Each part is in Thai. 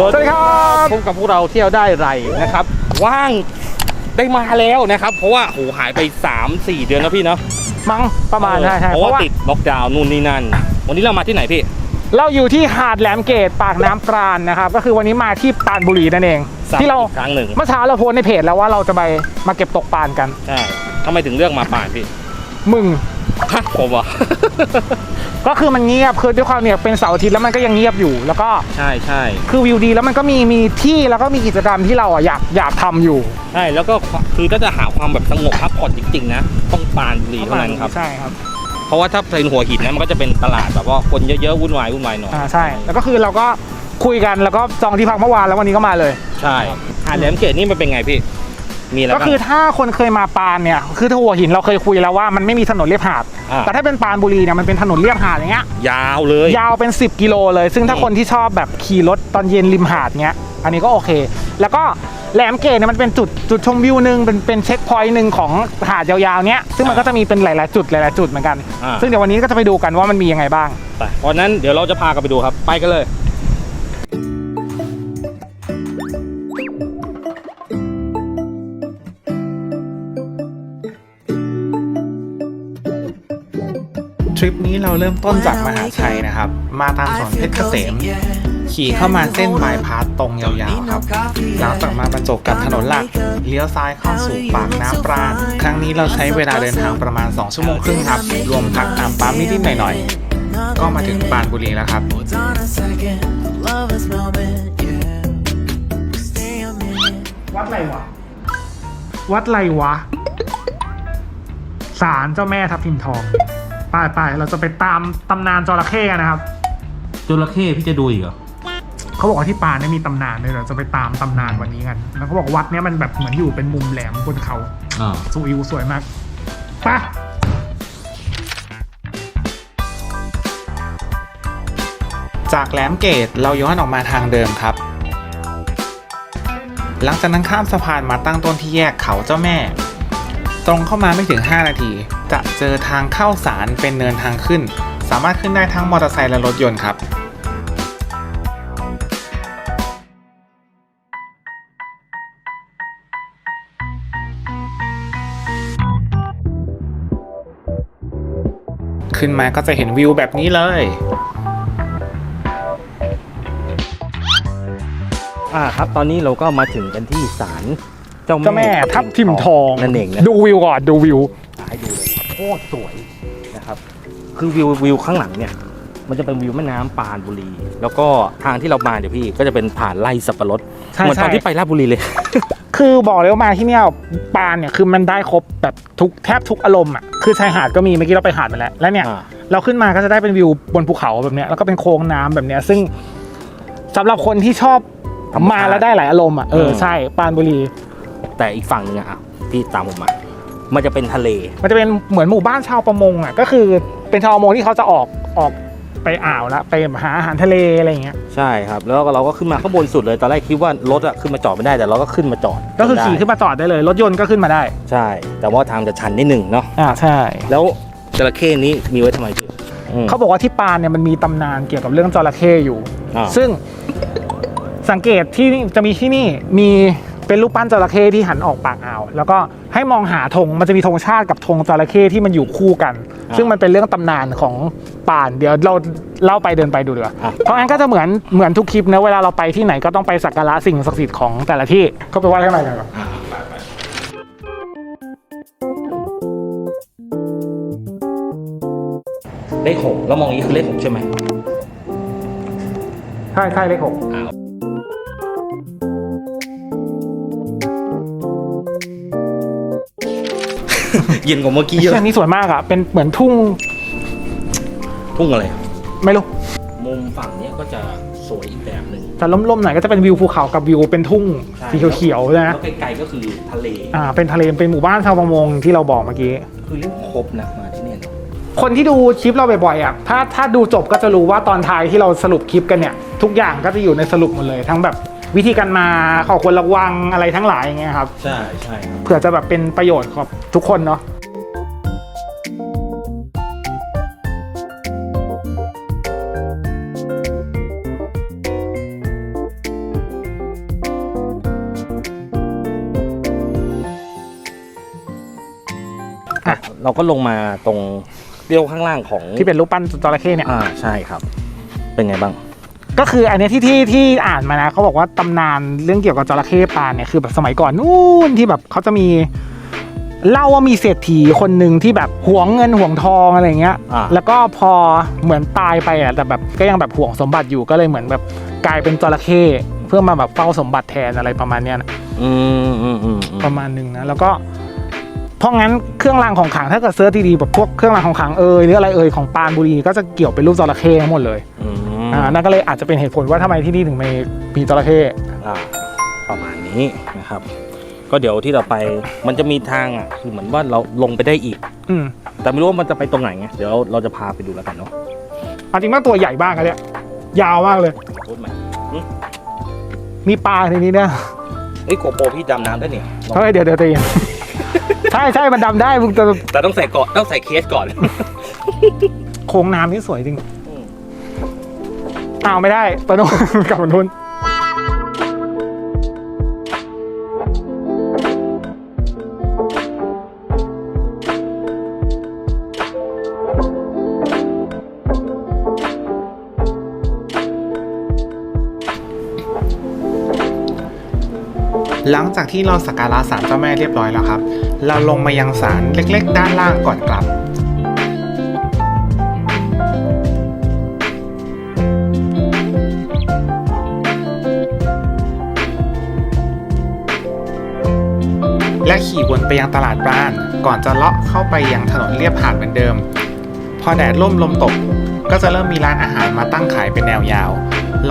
สวัสดีครับพบกับพวกเราเที่ยวได้ไรนะครับ ว่างได้มาแล้วนะครับ เพราะว่าโหหายไป 3-4 เดือนแล้วพี่เนาะมั้งประมาณใช่ใช่เพเพราะราะว่าว่าติดล็อกดาวน์นู่นนี่นั่น วันนี้เรามาที่ไหนพี่ เราอยู่ที่หาดแหลมเกตปากน้ำปราณนะครับ ก็คือวันนี้มาที่ปรานบุรีนั่นเองซ้ำที่เราอีกครั้งหนึ่งเมื่อเช้าเราโพสต์ในเพจแล้วว่าเราจะไปมาเก็บตกปลานกันใช่ทำไมถึงเลือกมาป่านพี่มึง ฮะผมอะ ก็คือมันเงียบคือด้วยความเนี่ยเป็นเสาร์อาทิตย์แล้วมันก็ยังเงียบอยู่ แล้วก็ใช่ใช่คือวิวดีแล้วมันก็มีมีที่แล้วก็มีกิจกรรมที่เราอะอยากอยากทำอยู่ใช่แล้วก็คือถ้าจะหาความแบบสงบพักผ่อนจริงๆนะต้องปรานบุรีเท่านั้นครับ ใช่ครับเพราะว่าถ้าเป็นหัวหินนะมันก็จะเป็นตลาดแบบว่าคนเยอะๆวุ่นวายวุ่นวายหน่อยอ่าใช่ แล้วก็คือเราก็คุยกันแล้วก็จองที่พักเมื่อวานแล้ววันนี้ก็มาเลย ใช่หาดแหลมเกตนี่มันเป็นไงพี่ มีอะไรก็บ้าง คือถ้าคนเคยมาปานเนี่ยคือถ้าหัวหินเราเคยคุยแล้วว่ามันไม่มีถนนเรียบหาด อ่า แต่ถ้าเป็นปานบุรีเนี่ยมันเป็นถนนเรียบหาดอย่างเงี้ย ยาวเลย ยาวเป็น 10 กิโลเลย ซึ่งถ้าอืมคนที่ชอบแบบขี่รถตอนเย็นริมหาดเงี้ย อันนี้ก็โอเค แล้วก็แหลมเกตเนี่ยมันเป็นจุดจุดชมวิวหนึ่งเป็นเป็นเช็คพอยต์หนึ่งของหาดยาวๆเนี้ย ซึ่งมันก็จะมีเป็นหลายๆจุดหลายๆจุดเหมือนกัน อ่า ซึ่งเดี๋ยววันนี้ก็จะไปดูกันว่ามันมียังไงบ้าง ไปเพราะนั้นเดี๋ยวเราจะพากันไปดูครับ ไปกันเลย ทริปนี้เราเริ่มต้นจากมหาชัยนะครับ มาตามถนนเพชรเกษม ขี่เข้ามาเส้นบายพาสตรงยาวๆครับแล้วต่อมาบรรจบกับถนนหลัก เลี้ยวซ้ายเข้าสู่ปากน้ำปราณ ครั้งนี้เราใช้เวลาเดินทางประมาณ 2 ชั่วโมงครึ่งครับ รวมพักตามปั๊มนิดๆหน่อยๆ ก็มาถึงปานบุรีแล้วครับวัดอะไรวะ วัดอะไรวะ ศาลเจ้าแม่ทับทิมทอง ไปไปเราจะไปตามตำนานจระเข้กันนะครับ จระเข้พี่จะดูอีกเหรอเขาบอกว่าที่ปานเนี่ยมีตำนานเลยเราจะไปตามตำนานวันนี้กัน แล้วเขาบอกวัดเนี้ยมันแบบเหมือนอยู่เป็นมุมแหลมบนเขาอ่าสูวิวสวยมากไปะจากแหลมเกตเราย้อนออกมาทางเดิมครับ หลังจากนั้นข้ามสะพานมาตั้งต้นที่แยกเขาเจ้าแม่ ตรงเข้ามาไม่ถึง 5 นาที จะเจอทางเข้าสารเป็นเนินทางขึ้น สามารถขึ้นได้ทั้งมอเตอร์ไซค์และรถยนต์ครับขึ้นมาก็จะเห็นวิวแบบนี้เลย อ่าครับ ตอนนี้เราก็มาถึงกันที่ศาล เจ้าเจ้าแม่ทับทิมทองนั่นเองนะดูวิวก่อนดูวิวให้ดูเลยโคตรสวยนะครับ คือวิววิวข้างหลังเนี่ย มันจะเป็นวิวแม่น้ำปรานบุรี แล้วก็ทางที่เรามาเดี๋ยวพี่ก็จะเป็นผ่านไร่สับปะรดใช่เหมือนตอนใช่ที่ไปราชบุรีเลย คือบอกเลยว่ามาที่เนี่ยปานเนี่ยคือมันได้ครบแบบทุกแทบทุกอารมณ์อะคือชายหาดก็มีเมื่อกี้เราไปหาดมาแล้วแล้วเนี่ยอ่าเราขึ้นมาก็จะได้เป็นวิวบนภูเขาแบบเนี้ยแล้วก็เป็นโค้งน้ำแบบเนี้ยซึ่งสำหรับคนที่ชอบมาแล้วได้หลายอารมณ์อะเออใช่ปรานบุรี แต่อีกฝั่งหนึ่งอะอะพี่ตามผมมา มันจะเป็นทะเล มันจะเป็นเหมือนหมู่บ้านชาวประมงอะก็คือเป็นชาวประมงที่เขาจะออกออกไปอ่าวแล้วไปหาอาหารทะเลอะไรอย่างเงี้ยใช่ครับ แล้วก็เราก็ขึ้นมาข้างบนสุดเลยตอนแรกคิดว่ารถอะขึ้นมาจอดไม่ได้แต่เราก็ขึ้นมาจอดก็คือได้ขี่ขึ้นมาจอดได้เลย รถยนต์ก็ขึ้นมาได้ ใช่ แต่ว่าทางจะชันนิดหนึ่งเนาะอ่าใช่ แล้วจระเข้นี้มีไว้ทำไมพี่อืม เขาบอกว่าที่ปานเนี่ยมันมีตำนานเกี่ยวกับเรื่องจระเข้อยู่ อ่า ซึ่งสังเกตที่นี่จะมีที่นี่มี เป็นรูปปั้นจระเข้ที่หันออกปากอ่าว แล้วก็ให้มองหาธงมันจะมีธงชาติกับธงจระเข้ที่มันอยู่คู่กัน ซึ่งมันเป็นเรื่องตำนานของป่านเดี๋ยวเราเล่าไปเดินไปดูดีกว่าอะเพราะงั้นก็จะเหมือนเหมือนทุกคลิปนะเวลาเราไปที่ไหนก็ต้องไปสักการะสิ่งศักดิ์สิทธิ์ของแต่ละที่ก็ไปไหว้ข้างในกันก่อนเลขหกแล้วมองอย่างนี้คือเลขหกใช่ไหมใช่ใช่เลขหก เย็นกว่าเมื่อกี้เยอะ อันนี้สวยมากอะ เป็นเหมือนทุ่ง ทุ่งอะไร ไม่รู้ มุมฝั่งเนี้ยก็จะสวยอีกแบบหนึ่งแต่ล่มๆหน่อยก็จะเป็นวิวภูเขากับวิวเป็นทุ่งสีเขียวๆนะแล้วไกลๆก็คือทะเล อ่า เป็นทะเล เป็นหมู่บ้านชาวประมงที่เราบอกเมื่อกี้ คือเรียกว่าครบนะมาที่เนี่ยเนอะคนที่ดูคลิปเราบ่อยๆอะ ถ้าถ้าดูจบก็จะรู้ว่าตอนท้ายที่เราสรุปคลิปกันเนี่ย ทุกอย่างก็จะอยู่ในสรุปหมดเลย ทั้งแบบ วิธีการมาขอควรระวังอะไรทั้งหลายอย่างเงี้ยครับใช่ใช่เผื่อจะแบบเป็นประโยชน์กับทุกคนเนาะเราก็ลงมาตรงเรียวข้างล่างของที่เป็นรูปปั้นจระเข้เนี่ยอ่าใช่ครับ เป็นไงบ้าง ก็คืออันเนี้ยที่ที่ที่อ่านมานะเขาบอกว่าตำนานเรื่องเกี่ยวกับจระเข้ปานเนี่ยคือแบบสมัยก่อนนู่นที่แบบเขาจะมีเล่าว่ามีเศรษฐีคนหนึ่งที่แบบหวงเงินหวงทองอะไรเงี้ย อ่า แล้วก็พอเหมือนตายไปอะแต่แบบก็ยังแบบห่วงสมบัติอยู่ก็เลยเหมือนแบบกลายเป็นจระเข้เพื่อมาแบบเฝ้าสมบัติแทนอะไรประมาณเนี้ยนะ อืมอืมอืมอืมประมาณหนึ่งนะแล้วก็เพราะงั้นเครื่องรางของขลังถ้าเกิดเซิร์ชดีๆแบบพวกเครื่องรางของขลังเอยหรืออะไรเอยของปรานบุรีก็จะเกี่ยวเป็นรูปจระเข้ทั้งหมดเลย อืม อ่านั่นก็เลยอาจจะเป็นเหตุผลว่าทำไมที่นี่ถึงมีมีจระเข้อ่าประมาณนี้นะครับ ก็เดี๋ยวที่เราไปมันจะมีทางอะคือเหมือนว่าเราลงไปได้อีก อืมแต่ไม่รู้ว่ามันจะไปตรงไหนไงเดี๋ยวเราจะพาไปดูแล้วกันเนาะเอาจริงมากตัวใหญ่มากอะเนี่ยยาวมากเลยพูดใหม่มีปลาในนี้เนี่ยเอ้ยโกโปรพี่ดำน้ำได้นี่ลองเฮ้ยเดี๋ยวเดี๋ยวเดี๋ยวใช่ใช่มันดำได้มึงจะแต่ต้องใส่ก่อนต้องใส่เคสก่อน โค้งน้ำนี่สวยจริง อ้าวไม่ได้ปะนุ่น กลับมานุ่นหลังจากที่เราสักการะศาลเจ้าแม่เรียบร้อยแล้วครับ เราลงมายังศาลเล็กๆ ด้านล่างก่อนกลับ และขี่วนไปยังตลาดปราน ก่อนจะเลาะเข้าไปยังถนนเลียบหาดเหมือนเดิม พอแดดร่มลมตก ก็จะเริ่มมีร้านอาหารมาตั้งขายเป็นแนวยาว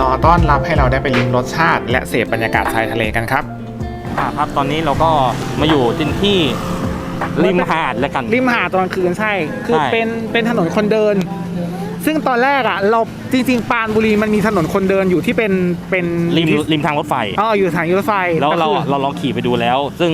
รอต้อนรับให้เราได้ไปลิ้มรสชาติ และเสพบรรยากาศชายทะเลกันครับอ่าครับตอนนี้เราก็มาอยู่ที่ที่ริมหาดแล้วกัน ริมหาดตอนกลางคืนใช่ คือใช่ เป็นเป็นถนนคนเดิน ซึ่งตอนแรกอะ เราจริง ๆ ปรานบุรีมันมีถนนคนเดินอยู่ที่เป็นเป็นริมริมทางรถไฟ อ๋ออยู่สถานีรถไฟแล้วเราต่คือเราลองขี่ไปดูแล้ว ซึ่ง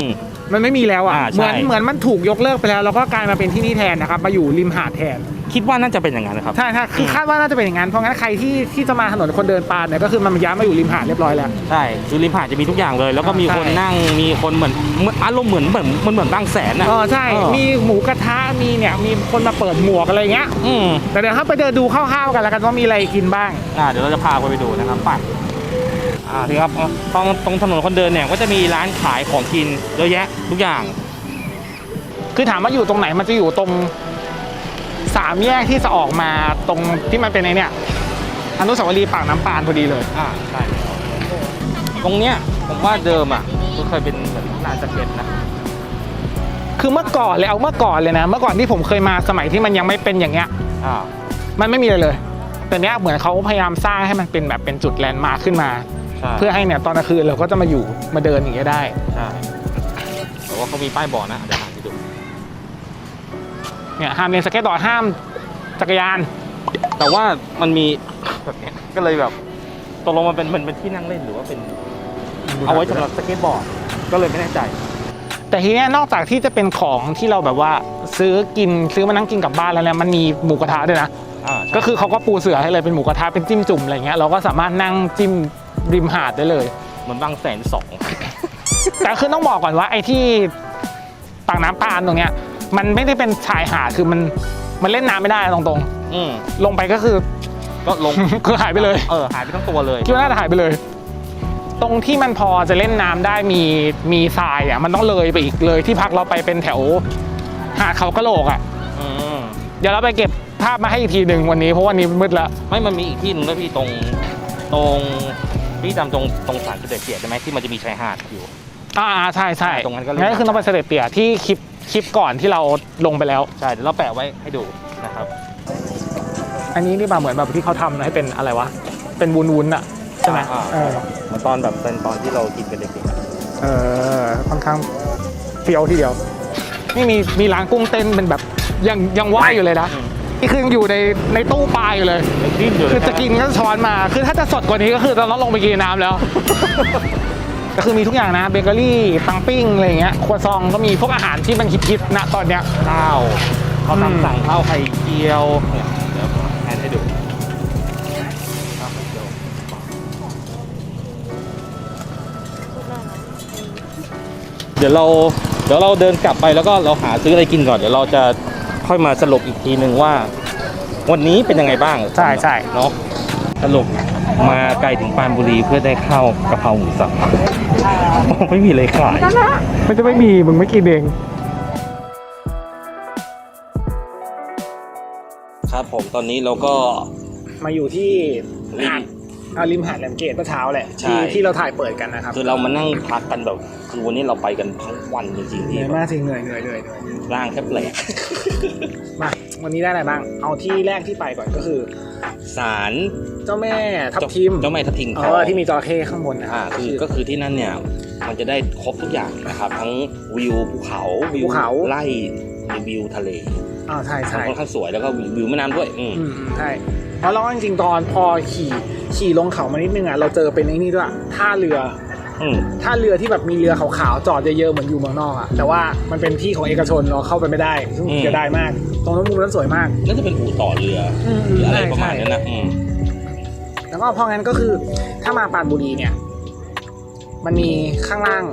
มันไม่มีแล้วอะอ่าเหมือนใช่เหมือนมันถูกยกเลิกไปแล้วแล้วก็กลายมาเป็นที่นี่แทนนะครับมาอยู่ริมหาดแทน คิดว่าน่าจะเป็นอย่างนั้นนะครับ ใช่ใช่คือคาดว่าน่าจะเป็นอย่างนั้น เพราะงั้นใครที่ที่จะมาถนนคนเดินปานเนี่ยก็คือมันย้ายมาอยู่ริมหาดเรียบร้อยแล้ว ใช่คือริมหาดจะมีทุกอย่างเลย แล้วก็มีใช่ คนนั่งมีคนเหมือนเหมือนอารมณ์เหมือนเหมือนมันเหมือนบางแสนอะอ๋อใช่ เออมีหมูกระทะมีเนี่ยมีคนมาเปิดหมวกอะไรเงี้ย อืมแต่เดี๋ยวถ้าไปเดินดูคร่าวๆกันแล้วกันว่ามีอะไรกินบ้าง อ่าเดี๋ยวเราจะพาไปไปดูนะครับไป อ่าทีครับตรงตรงถนนคนเดินเนี่ยก็จะมีร้านขายของกินเยอะแยะทุกอย่าง คือถามว่าอยู่ตรงไหนมันจะอยู่ตรงสามแยกที่จะออกมาตรงที่มันเป็นไอเนี่ยอนุสาวรีย์ปากน้ำปานพอดีเลย อ่าใช่ตรงเนี้ยผมว่าเดิมอะก็เคยเป็นเหมือนลานสเก็ตนะคือเมื่อก่อนเลยเอาเมื่อก่อนเลยนะ เมื่อก่อนที่ผมเคยมาสมัยที่มันยังไม่เป็นอย่างเงี้ยอ่ามันไม่มีอะไรเลยแต่เนี้ยเหมือนเขาพยายามสร้างให้มันเป็นแบบเป็นจุดแลนด์มาร์คขึ้นมา ใช่ เพื่อให้เนี่ยตอนกลางคืนเราก็จะมาอยู่มาเดินอย่างเงี้ยได้ ใช่แต่ว่าเขามีป้ายบอกนะเดี๋ยวหาไปดูเนี่ยห้ามเล่นสเก็ตบอร์ดห้ามจักรยาน แต่ว่ามันมี แบบเนี้ยก็เลยแบบตกลงมันเป็นมันเป็นที่นั่งเล่นหรือว่าเป็นเอาไว้สำหรับสเก็ตบอร์ดก็เลยไม่แน่ใจ แต่ทีเนี้ยนอกจากที่จะเป็นของที่เราแบบว่าซื้อกินซื้อมานั่งกินกลับบ้านแล้วเนี่ยมันมีหมูกระทะด้วยนะ อ่าใช่ก็คือเขาก็ปูเสือให้เลยเป็นหมูกระทะเป็นจิ้มจุ่มอะไรเงี้ยเราก็สามารถนั่งจิ้ม ริมหาดได้เลยเหมือนบางแสนสอง แต่คือต้องบอกก่อนว่า ไอ้ที่ปากน้ำปานตรงเนี้ย มันไม่ได้เป็นชายหาดคือมันมันเล่นน้ำไม่ได้ตรงอืมๆ ลงไปก็คือ ก็ลง คือหายไปเลย เออหายไปทั้งตัวเลย คิดว่าน่าจะหายไปเลย ตรงที่มันพอจะเล่นน้ำได้มีมีทรายอะมันต้องเลยไปอีกเลยที่พักเราไปเป็นแถว หาดเขากระโหลกอะ อืมเดี๋ยวเราไปเก็บภาพมาให้อีกทีหนึ่งวันนี้เพราะวันนี้มืดแล้วไม่มันมีอีกที่หนึงด้วยพี่ตรง ตรง พี่จำตรงตรงสารเสด็จเตี่ยใช่ไหมที่มันจะมีชายหาดอยู่ อ่าใช่ใช่ตรงนั้นก็เล่นงั้นก็คือต้องไปเสด็จเตี่ยที่คลิปคลิปก่อนที่เราลงไปแล้ว ใช่เดี๋ยวเราแปะไว้ให้ดูนะครับอันนี้นี่มาเหมือนแบบที่เขาทำให้เป็นอะไรวะ เป็นวุ้นวุ้นๆอะใช่ไหมอ่าเออเหมือนตอนแบบเป็นตอนที่เรากินกันเด็กๆอะเออค่อนข้างเฟี้ยวทีเดียว นี่มีมีร้านกุ้งเต้นเป็นแบบยังยังว่ายอยู่เลยนะ อืม นี่คือยังอยู่ในในตู้ปลาอยู่เลยยังดิ้นอยู่เลยคือจะกินก็ช้อนมา คือถ้าจะสดกว่านี้ก็คือเราต้องลงไปกินน้ำแล้ว ก็คือมีทุกอย่างนะเบเกอรี่ปังปิ้งอะไรอย่างเงี้ยครัวซองก็มีพวกอาหารที่มันฮิตๆนะตอนเนี้ย ข้าวเขาอืมตามสั่งข้าวไข่เจียวเนี่ยเดี๋ยวแทนให้ดูข้าวไข่เจียวเดี๋ยวเราเดี๋ยวเราเดินกลับไปแล้วก็เราหาซื้ออะไรกินก่อนเดี๋ยวเราจะ ค่อยมาสรุปอีกทีหนึ่งว่า วันนี้เป็นยังไงบ้างใช่ใช่เนาะสรุปมาไกลถึงปรานบุรีเพื่อได้ข้าวกะเพราหมูสับ ไม่มีเลยขาย มันจะไม่มีมึงไม่กินเอง ครับผมตอนนี้เราก็มาอยู่ที่ริมหาด อ่าริมหาดแหลมเกตเมื่อเช้าแหละใช่ ที่ที่เราถ่ายเปิดกันนะครับคือเรามานั่งพักกันแบบคือวันนี้เราไปกันทั้งวันจริงๆเหที่นื่อยมากจริงเหนื่อยเหนื่อยเหนื่อยเหนื่อยร่างแทบแหลกมาวันนี้ได้อะไรบ้าง เอาที่แรกที่ไปก่อนก็คือ สารเจ้าแม่ทับทิมเจ้าแม่ทับทิมเอทองอที่มีจระเข้ข้างบนนะอ่าคือก็คือที่นั่นเนี่ยมันจะได้ครบทุกอย่างนะครับ ทั้งวิวภูเขาวิวภูเขาไล่วิวทะเลอ่าใช่มันใช่ค่อนข้างสวยแล้วก็วิวแม่น้ำด้วยอืม อืมอืมใช่เพราะเราจริงๆตอนพอขี่ ขี่ลงเขามานิดนึงอะเราเจอเป็นไอ้นี่ด้วยท่าเรืออืมท่าเรือที่แบบมีเรือขาวๆจอดเยอะๆเหมือนอยู่เมืองนอกอะแต่ว่ามันเป็นที่ของเอกชนเราเข้าไปไม่ได้ซึ่งอืมเสียดายมาก ตรงนั้นมุมนั้นสวยมากน่าจะเป็นอู่ต่อเรืออืมหรืออะไรใช่ประมาณใช่นั้นนะอืมแล้วก็เพราะงั้นก็คือ ถ้ามาปรานบุรีเนี่ย มันมีข้างล่าง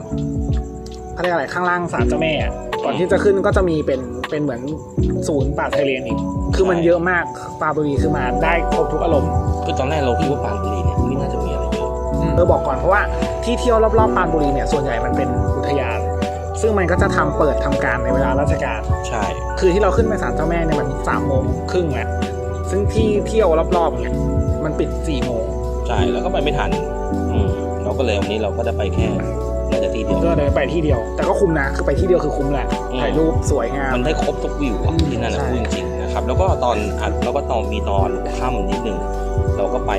เขาเรียกอะไรข้างล่างศาลเจ้าแม่อะก่อนที่จะขึ้นก็จะมีเป็นเป็นเหมือนศูนย์ป่าไทยเลนอีก คือมันเยอะมากปรานบุรีคือมาได้ครบทุกอารมณ์คือตอนแรกเราคิดว่าปรานบุรีเนี่ยไม่น่าจะมีอะไรเยอะเออบอกก่อนเพราะว่าที่เที่ยวรอบๆปรานบุรีเนี่ยส่วนใหญ่มันเป็นอุทยาน ซึ่งมันก็จะทำเปิดทำการในเวลาราชการ ใช่ คือที่เราขึ้นไปศาลเจ้าแม่เนี่ยมันสามโมงครึ่งแหละซึ่งที่เที่ยวรอบๆเนี่ยมันปิดสี่โมงใช่แล้วก็ไปไม่ทันอืมเราก็เลยวันนี้เราก็จะไปแค่น่าจะที่เดียวก็เลยไปที่เดียว แต่ก็คุ้มนะคือไปที่เดียวคือคุ้มแหละอืมถ่ายรูปสวยงามมันได้ครบทุกวิวอะที่นั่นนะใช่พูดจริงๆ นะครับ แล้วก็ตอนอัดแล้วก็ตอนมีตอนค่ำนิดนึงเราก็ไป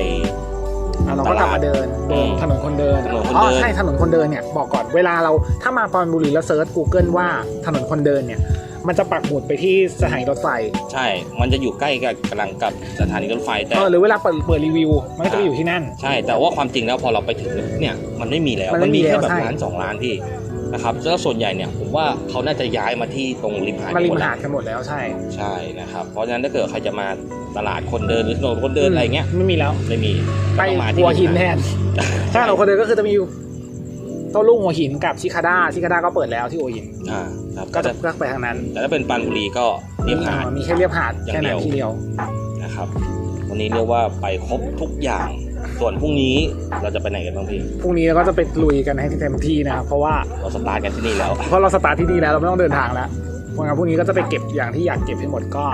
อะเราก็กลับมาเดินเดินอืม ถนนคนเดินถนนคนอ๋อเดินใช่ถนนคนเดินเนี่ยบอกก่อนเวลาเราถ้ามาปรานบุรีแล้วเซิร์ช Google ว่าถนนคนเดินเนี่ย มันจะปักหมุดไปที่สถานีรถไฟใช่ มันจะอยู่ใกล้กับกำลังกับสถานีรถไฟแต่ เออหรือเวลาเปิดเปิดรีวิว มันก็จะไปอยู่ที่นั่น ใช่ แต่ว่าความจริงแล้วพอเราไปถึงเนี่ยมันไม่มีแล้ว มันมัไม่นมีมีแค่แล้วแบบใช่ ร้านสองร้านที่ นะครับแล้วส่วนใหญ่เนี่ยผมว่าเขาน่าจะย้ายมาที่ตรงริมหาดมาริมหดแล้วหาดกันหมดแล้วใช่ ใช่นะครับเพราะฉะนั้นถ้าเกิดใครจะมาตลาดคนเดินหรือถนนคนเดินอะไรเงี้ยไม่มีแล้วไม่มีไปก็ต้องมาหัวหินริมแทหาดนถ้าถนนคนเดินก็คือจะมีอยู่โต้รุ่งหัวหินกับชิคาด้าชิคาด้าก็เปิดแล้วที่หัวหินอ่าครับก็ก็จะจะก็ไปทางนั้น แต่ถ้าเป็นปรานบุรีก็เรียบหาดมีแค่เรียบหาดอย่างแค่นั้นเดียวที่เดียวนะครับวันนี้เรียกว่าไปครบทุกอย่าง ส่วนพรุ่งนี้เราจะไปไหนกันบ้างพี่พรุ่งนี้เราก็จะไปลุยกันให้เต็มที่นะครับเพราะว่าเราสตาร์ทกันที่นี่แล้ว เพราะเราสตาร์ทที่นี่แล้วเราไม่ต้องเดินทางแล้วเพราะงั้นพรุ่งนี้ก็จะไปเก็บอย่างที่อยากเก็บให้หมดก็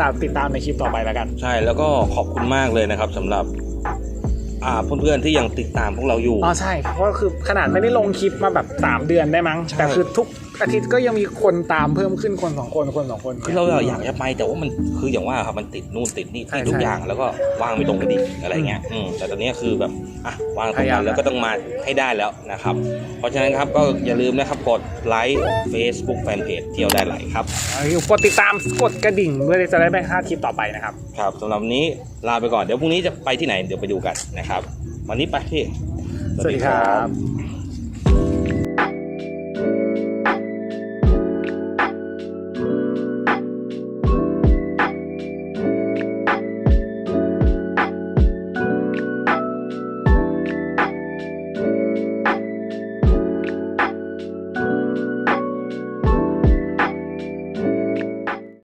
ตามติดตามในคลิปต่อไปแล้วกัน ใช่แล้วก็ขอบคุณมากเลยนะครับสำหรับอ่าเพื่อนๆที่ยังติดตามพวกเราอยู่อ๋อใช่เพราะว่าคือขนาดไม่ได้ลงคลิปมาแบบ 3 เดือนได้มั้งใช่แต่คือทุก อาทิตย์ก็ยังมีคนตามเพิ่มขึ้นคนสองคนคนสองคนคือเราอยากจะไปแต่ว่ามันคืออย่างว่าครับมันติดนู่นติดนี่ใช่ติดทุกใช่อย่างแล้วก็ว่างไม่ตรงกันอีกอะไรเงี้ยอืมแต่ตอนนี้คือแบบอะว่างตรงพยายากัมนแล้วก็ต้องมาให้ได้แล้วนะครับ เพราะฉะนั้นครับก็อย่าลืมนะครับกดไลค์ Facebook Fanpage เที่ยวได้ไหลครับกดติดตามกดกระดิ่งเพื่อจะได้ไม่พลาดคลิปต่อไปนะครับครับสำหรับวันนี้ลาไปก่อนเดี๋ยวพรุ่งนี้จะไปที่ไหนเดี๋ยวไปดูกันนะครับ วันนี้ไปพี่สวัสดีครับ